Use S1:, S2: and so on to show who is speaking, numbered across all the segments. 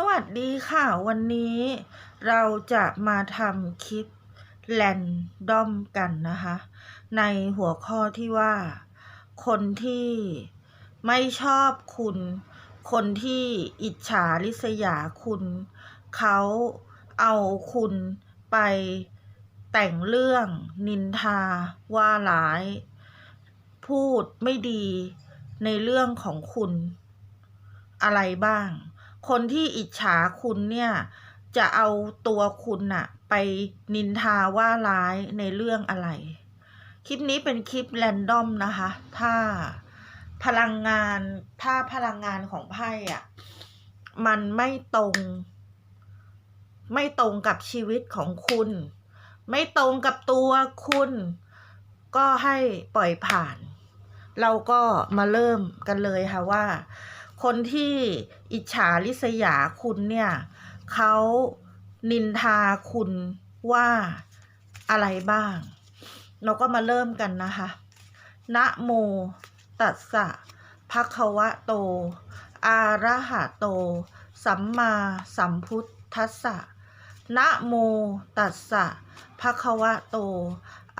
S1: สวัสดีค่ะ วันนี้เราจะมาทำคลิปแรนดอมกันนะคะ ในหัวข้อที่ว่า คนที่ไม่ชอบคุณ คนที่อิจฉาริษยาคุณ เขาเอาคุณไปแต่งเรื่องนินทาว่าร้าย พูดไม่ดีในเรื่องของคุณ อะไรบ้าง คนที่อิจฉาคุณเนี่ย จะเอาตัวคุณน่ะ ไปนินทาว่าร้ายในเรื่องอะไร คลิปนี้เป็นคลิปแรนดอมนะคะ ถ้าพลังงานถ้าพลังงานของไพ่อะมันไม่ตรง ไม่ตรงกับชีวิตของคุณ ไม่ตรงกับตัวคุณ ก็ให้ปล่อยผ่าน เราก็มาเริ่มกันเลยค่ะว่า คนที่อิจฉาริษยาคุณเนี่ยเขานินทาคุณว่าอะไรบ้าง เราก็มาเริ่มกันนะคะนะโมตัสสะภะคะวะโต อาระหะโต สัมมาสัมพุทธัสสะนะโมตัสสะภะคะวะโต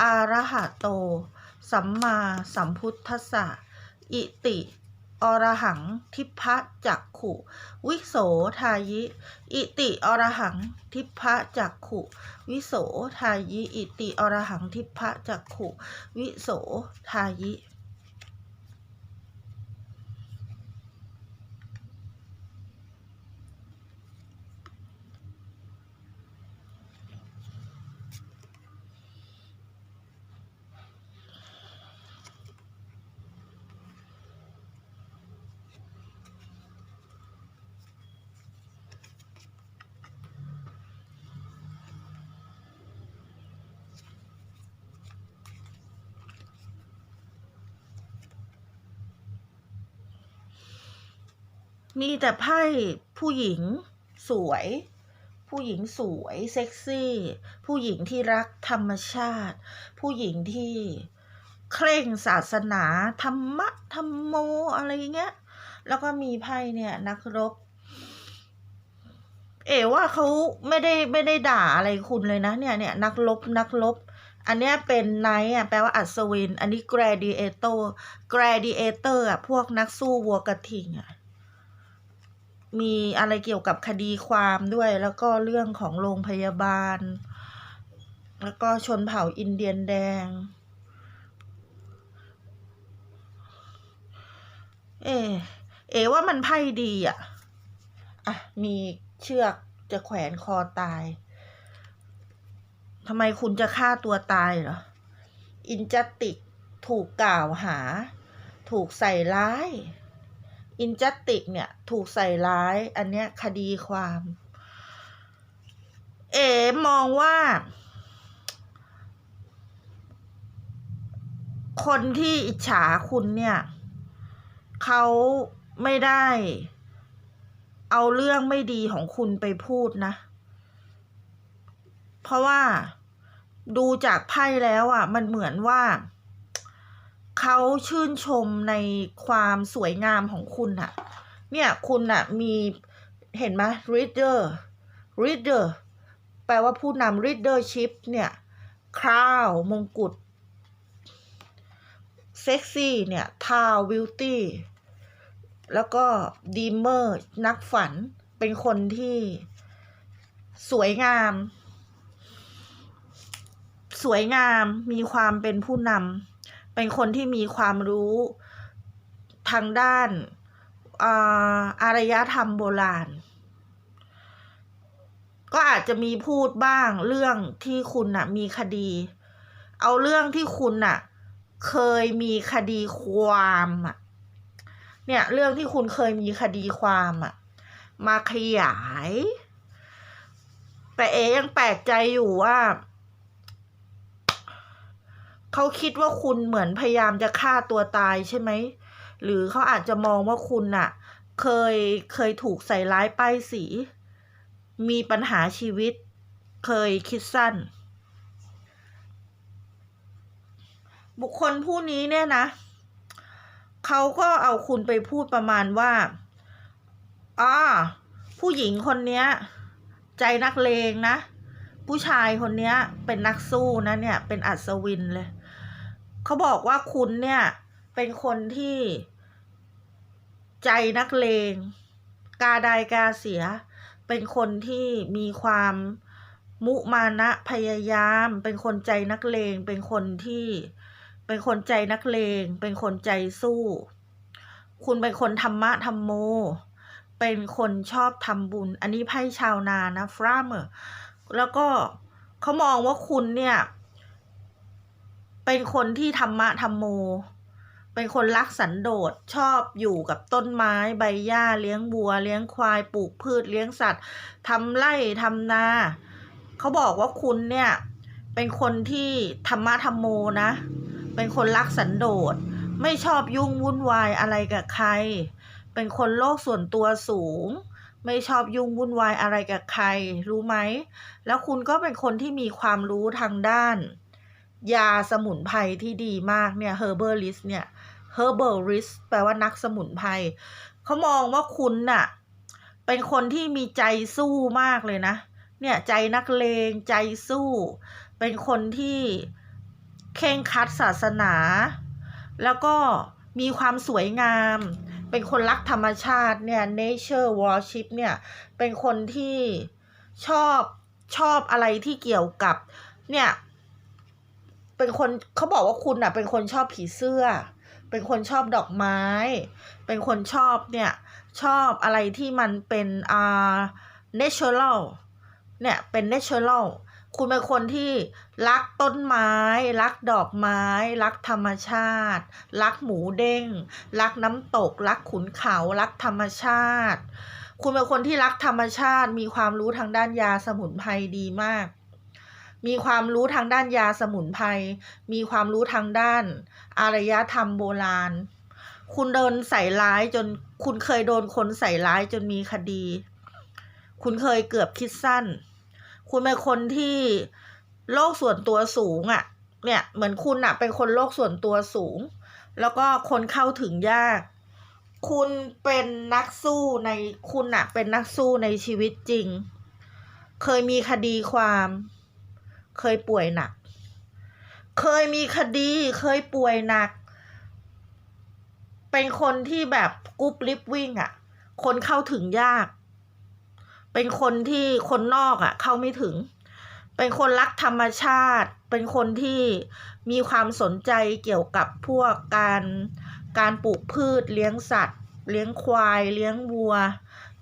S1: อาระหะโต สัมมาสัมพุทธัสสะ อิติ อรหังทิพะจักขุ วิโสทายิ อิติอรหังทิพะจักขุ วิโสทายิ อิติอรหังทิพะจักขุ วิโสทายิ มีแต่ไพ่ผู้หญิงสวย ผู้หญิงสวยเซ็กซี่ ผู้หญิงที่รักธรรมชาติ ผู้หญิงที่เคร่งศาสนา ธรรมะธรรมโมอะไรเงี้ย แล้วก็มีไพ่เนี่ยนักรบ เอ๋ว่าเขาไม่ได้ไม่ได้ด่าอะไรคุณเลยนะเนี่ยเนี่ยนักรบนักรบอันเนี้ยเป็นไนท์อะแปลว่าอัศวิน อันนี้ gladiator gladiator อะพวกนักสู้วัวกระทิงอะ มีอะไรเกี่ยวกับคดีความด้วย แล้วก็เรื่องของโรงพยาบาล แล้วก็ชนเผ่าอินเดียนแดง เอ เอว่ามันไพ่ดีอะ อะ มีเชือกจะแขวนคอตายทำไมคุณจะฆ่าตัวตายเหรอ อินจัตติกถูกกล่าวหา ถูกใส่ร้าย อินจัตติกเนี่ย ถูกใส่ร้ายอันเนี้ยคดีความ เอ๋มองว่า คนที่อิจฉาคุณเนี่ยเขาไม่ได้ เอาเรื่องไม่ดีของคุณไปพูดนะ เพราะว่าดูจากไพ่แล้วอะ มันเหมือนว่า เขาชื่นชมในความสวยงามของคุณอะเนี่ยคุณอะมีเห็นไหม reader reader แปลว่าผู้นำ readership เนี่ย crown มงกุฎ sexy เนี่ย town beauty แล้วก็ dreamer นักฝันเป็นคนที่สวยงาม สวยงามมีความเป็นผู้นำ เป็นคนที่มีความรู้ทางด้านอารยธรรมโบราณ ก็อาจจะมีพูดบ้างเรื่องที่คุณน่ะมีคดี เอาเรื่องที่คุณน่ะเคยมีคดีความอะเนี่ยเรื่องที่คุณเคยมีคดีความอะมาขยาย แต่เอยังแปลกใจอยู่ว่า เขาคิดว่าคุณเหมือนพยายามจะฆ่าตัวตายใช่ไหม หรือเขาอาจจะมองว่าคุณน่ะเคยเคยถูกใส่ร้ายป้ายสี มีปัญหาชีวิต เคยคิดสั้น บุคคลผู้นี้เนี่ยนะ เขาก็เอาคุณไปพูดประมาณว่าอ่าผู้หญิงคนเนี้ย ใจนักเลงนะ ผู้ชายคนเนี้ย เป็นนักสู้นะเนี่ย เป็นอัศวินเลย เขาบอกว่าคุณเนี่ย เป็นคนที่ใจนักเลง กาไดกาเสีย เป็นคนที่มีความมุมานะพยายาม เป็นคนใจนักเลง เป็นคนที่ เป็นคนใจนักเลง เป็นคนใจสู้ คุณเป็นคนธรรมะธรรมโม เป็นคนชอบทำบุญ อันนี้ไพ่ชาวนานะฟรามเมอร์แล้วก็เขามองว่าคุณเนี่ย เป็นคนที่ธรรมะธรรมโม เป็นคนรักสันโดษชอบอยู่กับต้นไม้ใบหญ้าเลี้ยงวัว เลี้ยงควายปลูกพืชเลี้ยงสัตว์ทำไร่ทำนาเขาบอกว่าคุณเนี่ยเป็นคนที่ธรรมะธรรมโมนะ เป็นคนรักสันโดษไม่ชอบยุ่งวุ่นวายอะไรกับใคร เป็นคนโลกส่วนตัวสูง ไม่ชอบยุ่งวุ่นวายอะไรกับใคร รู้ไหม แล้วคุณก็เป็นคนที่มีความรู้ทางด้าน ยาสมุนไพรที่ดีมากเนี่ย herbalist เนี่ย herbalist แปลว่านักสมุนไพรเขามองว่าคุณน่ะ เป็นคนที่มีใจสู้มากเลยนะ เนี่ยใจนักเลงใจสู้ เป็นคนที่เข่งคัดศาสนา แล้วก็มีความสวยงาม เป็นคนรักธรรมชาติเนี่ย nature worship เนี่ย เป็นคนที่ชอบชอบอะไรที่เกี่ยวกับเนี่ย เป็นคนเขาบอกว่าคุณอะ เป็นคนชอบผีเสื้อ เป็นคนชอบดอกไม้ เป็นคนชอบเนี่ย ชอบอะไรที่มันเป็นอ่า natural เนี่ยเป็น natural คุณเป็นคนที่รักต้นไม้ รักดอกไม้ รักธรรมชาติ รักหมูเด้ง รักน้ำตก รักขุนเขา รักธรรมชาติ คุณเป็นคนที่รักธรรมชาติ มีความรู้ทางด้านยาสมุนไพรดีมาก มีความรู้ทางด้านยาสมุนไพร มีความรู้ทางด้านอารยธรรมโบราณ คุณโดนใส่ร้ายจนคุณเคยโดนคนใส่ร้ายจนมีคดี คุณเคยเกือบคิดสั้น คุณเป็นคนที่โลกส่วนตัวสูงอะ่ะ เนี่ยเหมือนคุณอะ่ะ เป็นคนโลกส่วนตัวสูง แล้วก็คนเข้าถึงยาก คุณเป็นนักสู้ในคุณอะ่ะ เป็นนักสู้ในชีวิตจริง เคยมีคดีความ เคยป่วยหนัก เคยมีคดีเคยป่วยหนัก เป็นคนที่แบบกุ๊ปลิฟวิ่งอะ่ะ คนเข้าถึงยาก เป็นคนที่คนนอกอะ่ะ เข้าไม่ถึง เป็นคนรักธรรมชาติ เป็นคนที่มีความสนใจเกี่ยวกับพวกการการปลูกพืชเลี้ยงสัตว์ เลี้ยงควาย เลี้ยงวัว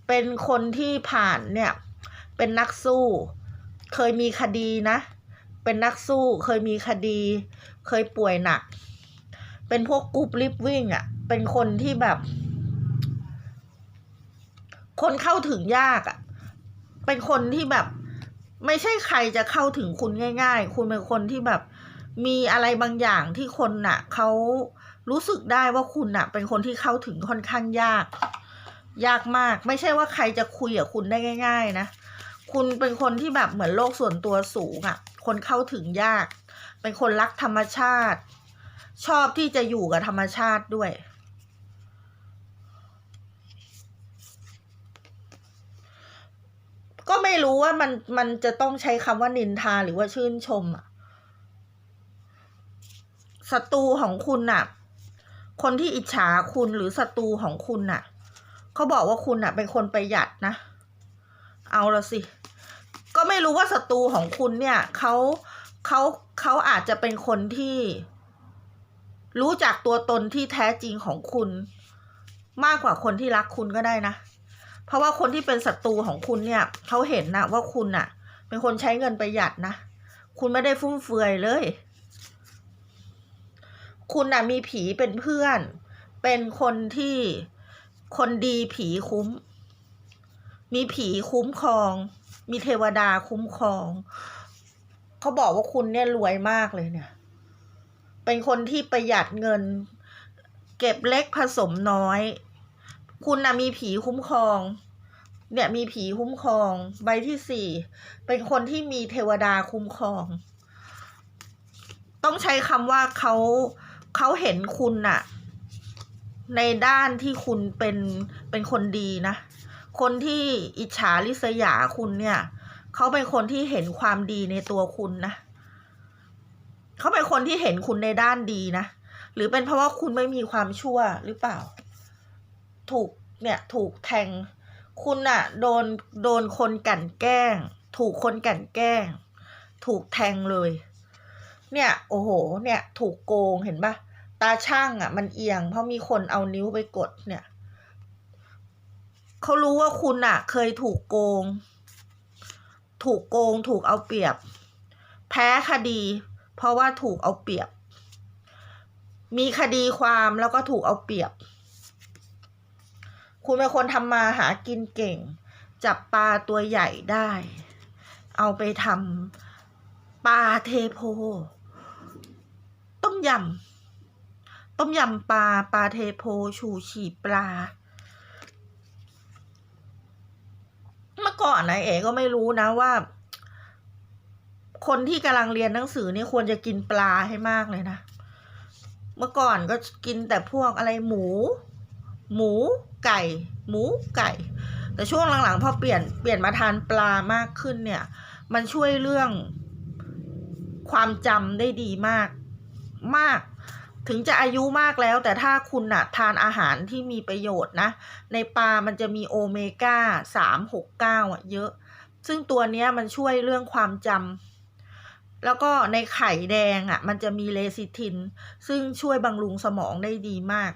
S1: เป็นคนที่ผ่านเนี่ย เป็นนักสู้ เคยมีคดีนะ เป็นนักสู้ เคยมีคดี เคยป่วยหนัก เป็นพวกกรุ๊ปลิฟวิ่งอะ่ะ เป็นคนที่แบบ คนเข้าถึงยากอะ่ะ เป็นคนที่แบบ ไม่ใช่ใครจะเข้าถึงคุณง่าย ๆ คุณเป็นคนที่แบบ มีอะไรบางอย่างที่คนน่ะเขารู้สึกได้ว่าคุณน่ะ เป็นคนที่เข้าถึงค่อนข้างยาก ยากมาก ไม่ใช่ว่าใครจะคุยกับคุณได้ง่าย ๆ นะ คุณเป็นคนที่แบบเหมือนโลกส่วนตัวสูงอะ่ะ คนเข้าถึงยาก เป็นคนรักธรรมชาติ ชอบที่จะอยู่กับธรรมชาติด้วย ก็ไม่รู้ว่ามันมันจะต้องใช้คำว่านินทาหรือว่าชื่นชมอะศัตรูของคุณน่ะ คนที่อิจฉาคุณหรือศัตรูของคุณน่ะเขาบอกว่าคุณน่ะ เป็นคนประหยัดนะ เอาละสิ ไม่รู้ว่าศัตรูของคุณเนี่ยเขาเขาเขาอาจจะเป็นคนที่ รู้จักตัวตนที่แท้จริงของคุณ มากกว่าคนที่รักคุณก็ได้นะ เพราะว่าคนที่เป็นศัตรูของคุณเนี่ยเขาเห็นนะว่าคุณน่ะ เป็นคนใช้เงินประหยัดนะคุณไม่ได้ฟุ่มเฟือยเลย คุณน่ะมีผีเป็นเพื่อน เป็นคนที่คนดีผีคุ้ม มีผีคุ้มครอง มีเทวดาคุ้มครอง เขาบอกว่าคุณเนี่ยรวยมากเลยเนี่ย เป็นคนที่ประหยัดเงิน เก็บเล็กผสมน้อย คุณนะมีผีคุ้มครอง เนี่ยมีผีคุ้มครอง ใบที่สี่เป็นคนที่มีเทวดาคุ้มครอง ต้องใช้คำว่าเขาเขาเห็นคุณน่ะ ในด้านที่คุณเป็นเป็นคนดีนะ คนที่อิจฉาริษยาคุณเนี่ยเขาเป็นคนที่เห็นความดีในตัวคุณนะเขาเป็นคนที่เห็นคุณในด้านดีนะหรือเป็นเพราะว่าคุณไม่มีความชั่วหรือเปล่า ถูกเนี่ยถูกแทงคุณอะโดนโดนคนกั่นแกล้ง ถูกคนกั่นแกล้ง ถูกแทงเลย เนี่ย โอ้โห เนี่ย ถูกโกงเห็นปะตาช่างอะมันเอียง เพราะมีคนเอานิ้วไปกดเนี่ย เขารู้ว่าคุณอะเคยถูกโกง ถูกโกงถูกเอาเปรียบ แพ้คดี เพราะว่าถูกเอาเปรียบ มีคดีความแล้วก็ถูกเอาเปรียบ คุณเป็นคนทำมาหากินเก่ง จับปลาตัวใหญ่ได้ เอาไปทำปลาเทโพ ต้มยำต้มยำปลาปลาเทโพชูชีปลา เมื่อก่อนนะเอ๋ก็ไม่รู้นะว่า คนที่กำลังเรียนหนังสือนี่ควรจะกินปลาให้มากเลยนะ เมื่อก่อนก็กินแต่พวกอะไรหมู หมูไก่ หมูไก่ แต่ช่วงหลังๆพอเปลี่ยนเปลี่ยนมาทานปลามากขึ้นเนี่ย มันช่วยเรื่องความจำได้ดีมากมาก ถึงจะอายุมากแล้ว แต่ถ้าคุณอะทานอาหารที่มีประโยชน์นะ ในปลามันจะมีโอเมก้าสามหกเก้าอะเยอะ ซึ่งตัวเนี้ยมันช่วยเรื่องความจำแล้วก็ในไข่แดงอะมันจะมีเลซิทิน ซึ่งช่วยบำรุงสมองได้ดีมาก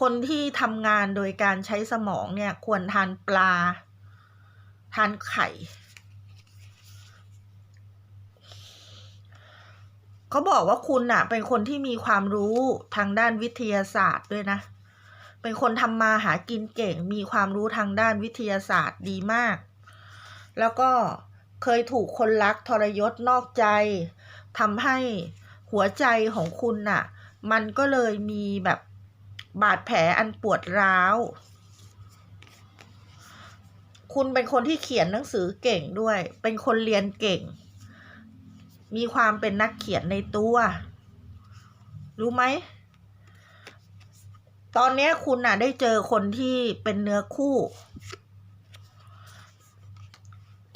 S1: คนที่ทำงานโดยการใช้สมองเนี่ย ควรทานปลา ทานไข่ เขาบอกว่าคุณน่ะเป็นคนที่มีความรู้ทางด้านวิทยาศาสตร์ด้วยนะ เป็นคนทำมาหากินเก่ง มีความรู้ทางด้านวิทยาศาสตร์ดีมาก แล้วก็เคยถูกคนรักทรยศนอกใจทำให้หัวใจของคุณน่ะ มันก็เลยมีแบบบาดแผลอันปวดร้าว คุณเป็นคนที่เขียนหนังสือเก่งด้วย เป็นคนเรียนเก่ง มีความเป็นนักเขียนในตัว รู้ไหม ตอนนี้คุณน่ะได้เจอคนที่เป็นเนื้อคู่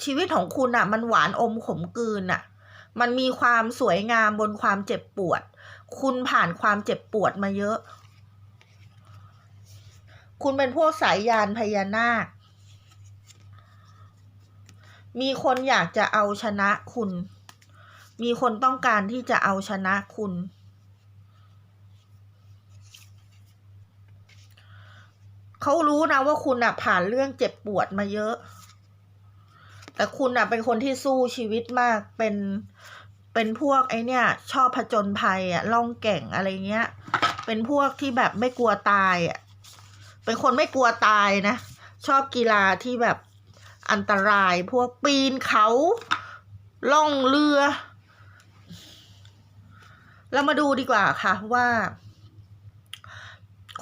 S1: ชีวิตของคุณน่ะ มันหวานอมขมกลืนน่ะ มันมีความสวยงามบนความเจ็บปวด คุณผ่านความเจ็บปวดมาเยอะ คุณเป็นพวกสายยานพญานาค มีคนอยากจะเอาชนะคุณ มีคนต้องการที่จะเอาชนะคุณ เขารู้นะว่าคุณน่ะผ่านเรื่องเจ็บปวดมาเยอะ แต่คุณน่ะเป็นคนที่สู้ชีวิตมาก เป็น เป็นพวกไอเนี่ย ชอบผจญภัยอะล่องแก่งอะไรเงี้ย เป็นพวกที่แบบไม่กลัวตายอะเป็นคนไม่กลัวตายนะ ชอบกีฬาที่แบบอันตรายพวกปีนเขาล่องเรือ เรามาดูดีกว่าค่ะว่า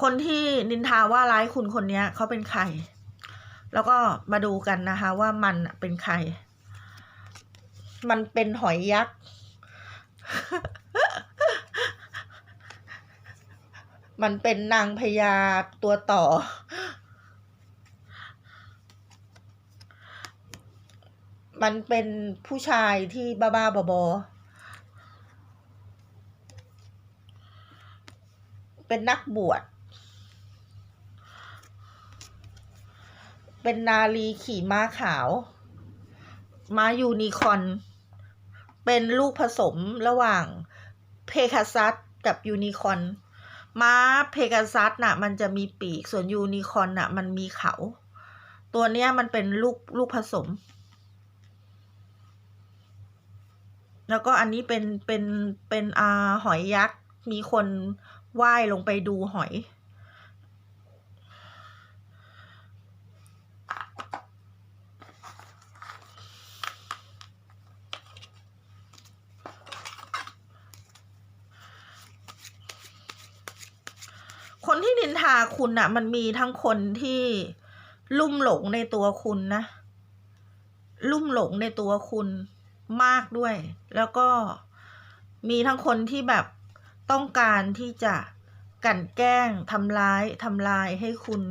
S1: คนที่นินทาว่าร้ายคุณคนนี้เขาเป็นใคร แล้วก็มาดูกันนะคะ ว่ามันเป็นใคร มันเป็นหอยยักษ์มันเป็นนางพญาตัวต่อ มันเป็นผู้ชายที่บ้าๆบอๆ เป็นนักบวช เป็นนาลีขี่ม้าขาว ม้ายูนิคอน เป็นลูกผสมระหว่างเพกาซัสกับยูนิคอนม้าเพกาซัสน่ะ มันจะมีปีกส่วนยูนิคอนน่ะ มันมีเขา ตัวเนี้ยมันเป็นลูกลูกผสม แล้วก็อันนี้เป็นเป็นเป็นอาหอยยักษ์ มีคน ว่ายลงไปดูหอย คนที่นินทาคุณน่ะมันมีทั้งคนที่ลุ่มหลงในตัวคุณนะ ลุ่มหลงในตัวคุณมากด้วย แล้วก็มีทั้งคนที่แบบ ต้องการที่จะกลั่นแกล้งทำร้ายทำลายให้คุณ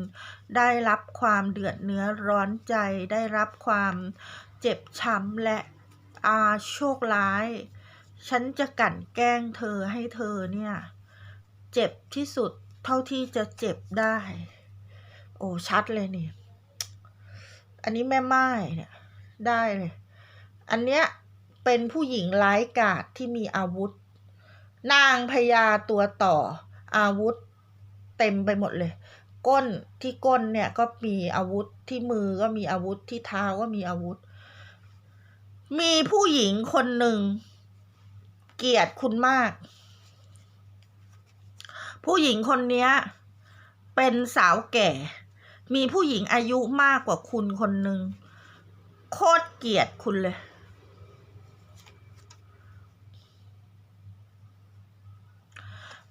S1: ได้รับความเดือดเนื้อร้อนใจ ได้รับความเจ็บช้ำและอาโชคร้าย ฉันจะกลั่นแกล้งเธอให้เธอเนี่ย เจ็บที่สุดเท่าที่จะเจ็บได้ โอ้ชัดเลยนี่ อันนี้แม่ไม้เนี่ยได้เลย อันเนี้ยเป็นผู้หญิงร้ายกาจที่มีอาวุธ นางพญาตัวต่ออาวุธเต็มไปหมดเลย ก้นที่ก้นเนี่ยก็มีอาวุธที่มือก็มีอาวุธที่เท้าก็มีอาวุธ มีผู้หญิงคนหนึ่ง เกลียดคุณมาก ผู้หญิงคนเนี้ยเป็นสาวแก่ มีผู้หญิงอายุมากกว่าคุณคนหนึ่งโคตรเกลียดคุณเลย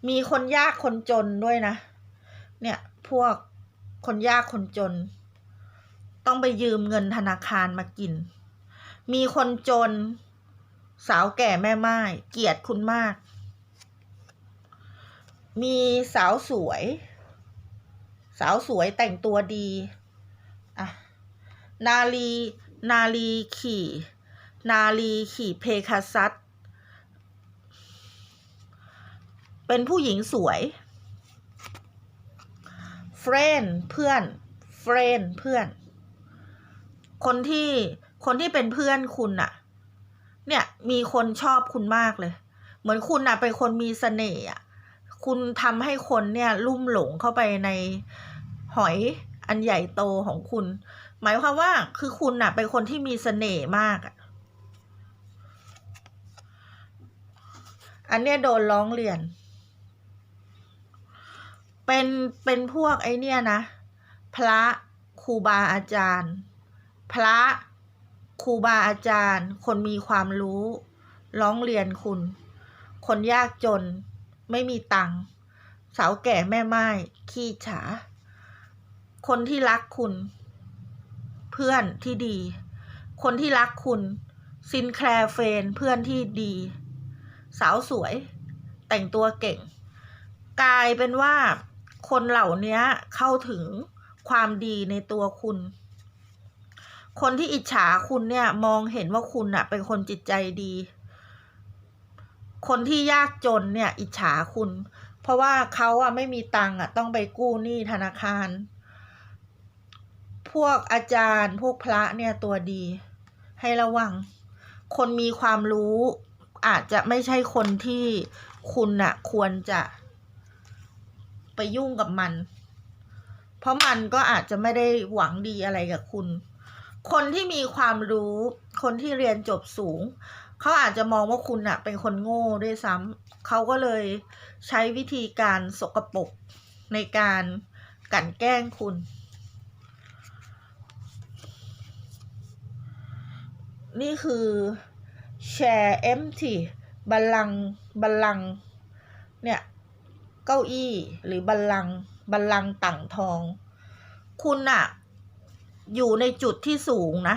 S1: มีคนยากคนจนด้วยนะ เนี่ย พวกคนยากคนจน ต้องไปยืมเงินธนาคารมากิน มีคนจน สาวแก่แม่ไม้เกลียดคุณมาก มีสาวสวย สาวสวยแต่งตัวดีอะนาลี นาลีขี่ นาลีขี่เพคาซัส เป็นผู้หญิงสวยเฟรนเพื่อนเฟรนเพื่อน คนที่คนที่เป็นเพื่อนคุณน่ะเนี่ยมีคนชอบคุณมากเลย เหมือนคุณน่ะเป็นคนมีเสน่ห์อะคุณทำให้คนเนี่ยลุ่มหลงเข้าไปในหอยอันใหญ่โตของคุณ หมายความว่าคือคุณน่ะเป็นคนที่มีเสน่ห์มากอะอันเนี้ยโดนร้องเรียน เป็นเป็นพวกไอเนี่ยนะ พระครูบาอาจารย์ พระครูบาอาจารย์ คนมีความรู้ ร้องเรียนคุณ คนยากจนไม่มีตังค์สาวแก่แม่ไม้ขี้ฉา คนที่รักคุณ เพื่อนที่ดี คนที่รักคุณซินแคลร์เฟนเพื่อนที่ดี สาวสวย แต่งตัวเก่ง กลายเป็นว่า คนเหล่านี้เข้าถึงความดีในตัวคุณ คนที่อิจฉาคุณเนี่ยมองเห็นว่าคุณน่ะเป็นคนจิตใจดี คนที่ยากจนเนี่ยอิจฉาคุณ เพราะว่าเขาอะไม่มีตังค์อะต้องไปกู้หนี้ธนาคาร พวกอาจารย์พวกพระเนี่ยตัวดี ให้ระวัง คนมีความรู้อาจจะไม่ใช่คนที่คุณน่ะควรจะ ไปยุ่งกับมัน เพราะมันก็อาจจะไม่ได้หวังดีอะไรกับคุณ คนที่มีความรู้ คนที่เรียนจบสูง เขาอาจจะมองว่าคุณน่ะเป็นคนโง่ด้วยซ้ำเขาก็เลยใช้วิธีการสกปรกในการกันแกล้งคุณ นี่คือแชร์เอ็มทีบัลลังบัลลังเนี่ย เก้าอี้หรือบัลลังบัลลังต่างทอง คุณอะอยู่ในจุดที่สูงนะ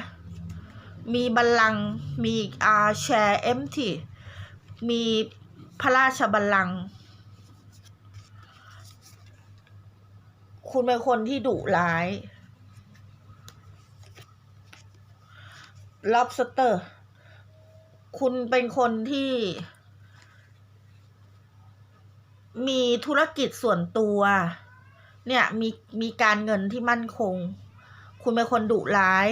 S1: มีบัลลังมีอาแชร์เอ็มทีมีพระราชบัลลังก์คุณเป็นคนที่ดุร้าย lobster คุณเป็นคนที่ มีธุรกิจส่วนตัว เนี่ยมีมีการเงินที่มั่นคง คุณเป็นคนดุร้าย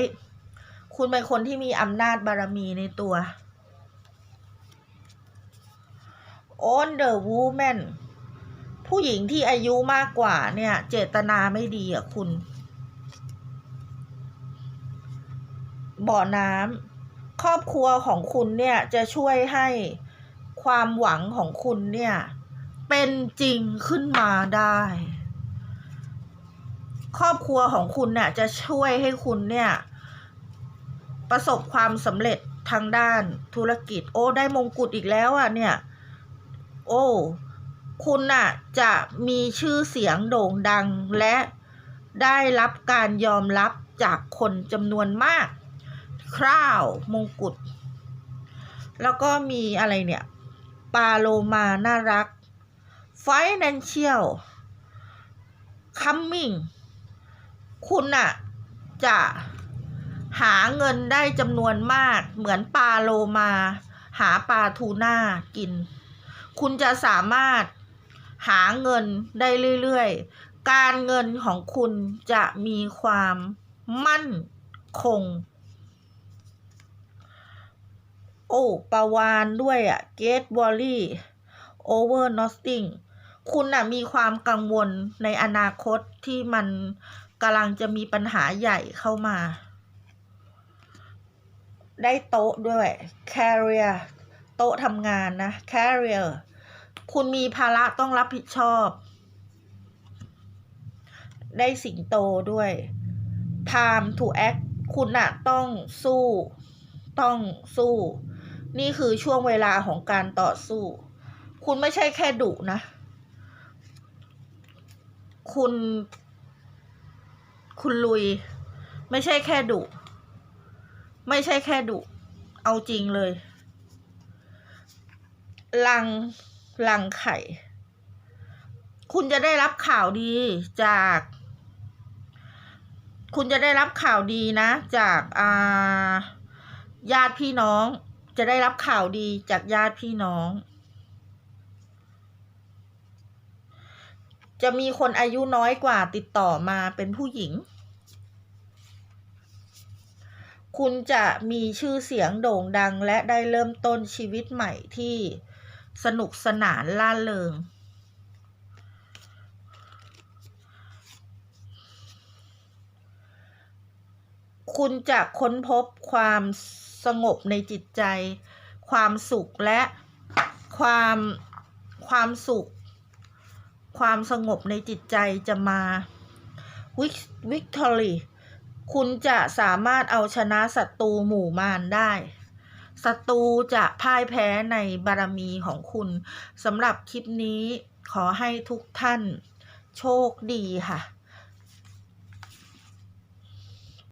S1: คุณเป็นคนที่มีอำนาจบารมีในตัว on the woman ผู้หญิงที่อายุมากกว่าเนี่ย เจตนาไม่ดีอะคุณ บ่อน้ำครอบครัวของคุณเนี่ยจะช่วยให้ความหวังของคุณเนี่ย เป็นจริงขึ้นมาได้ ครอบครัวของคุณเนี่ยจะช่วยให้คุณเนี่ย ประสบความสำเร็จทางด้านธุรกิจ โอ้ได้มงกุฎอีกแล้วอะเนี่ย โอ้คุณน่ะจะมีชื่อเสียงโด่งดังและได้รับการยอมรับจากคนจำนวนมาก คร่าวมงกุฎ แล้วก็มีอะไรเนี่ย ปาโลมาน่ารัก financial coming คุณน่ะจะหาเงินได้จำนวนมาก เหมือนปลาโลมา หาปลาทูน่ากิน คุณจะสามารถหาเงินได้เรื่อยๆ การเงินของคุณจะมีความมั่นคง โอ้ปาวานด้วยอะ get worry over nothing คุณน่ะมีความกังวลในอนาคตที่มันกำลังจะมีปัญหาใหญ่เข้ามา ได้โต๊ะด้วย career โต๊ะทำงานนะ career คุณมีภาระต้องรับผิดชอบ ได้สิงโตด้วย time to act คุณน่ะต้องสู้ ต้องสู้ นี่คือช่วงเวลาของการต่อสู้ คุณไม่ใช่แค่ดุนะ คุณ คุณลุย ไม่ใช่แค่ดุ ไม่ใช่แค่ดุ เอาจริงเลย ลัง ลังไข่ คุณจะได้รับข่าวดีจาก คุณจะได้รับข่าวดีนะ จากอาญาติพี่น้อง จะได้รับข่าวดีจากญาติพี่น้อง จะมีคนอายุน้อยกว่าติดต่อมาเป็นผู้หญิง คุณจะมีชื่อเสียงโด่งดังและได้เริ่มต้นชีวิตใหม่ที่สนุกสนานล่าเริง คุณจะค้นพบความสงบในจิตใจ ความสุขและความความสุข ความสงบในจิตใจจะมาวิกตอรีคุณจะสามารถเอาชนะศัตรูหมู่มารได้ศัตรูจะพ่ายแพ้ในบารมีของคุณสำหรับคลิปนี้ขอให้ทุกท่านโชคดีค่ะ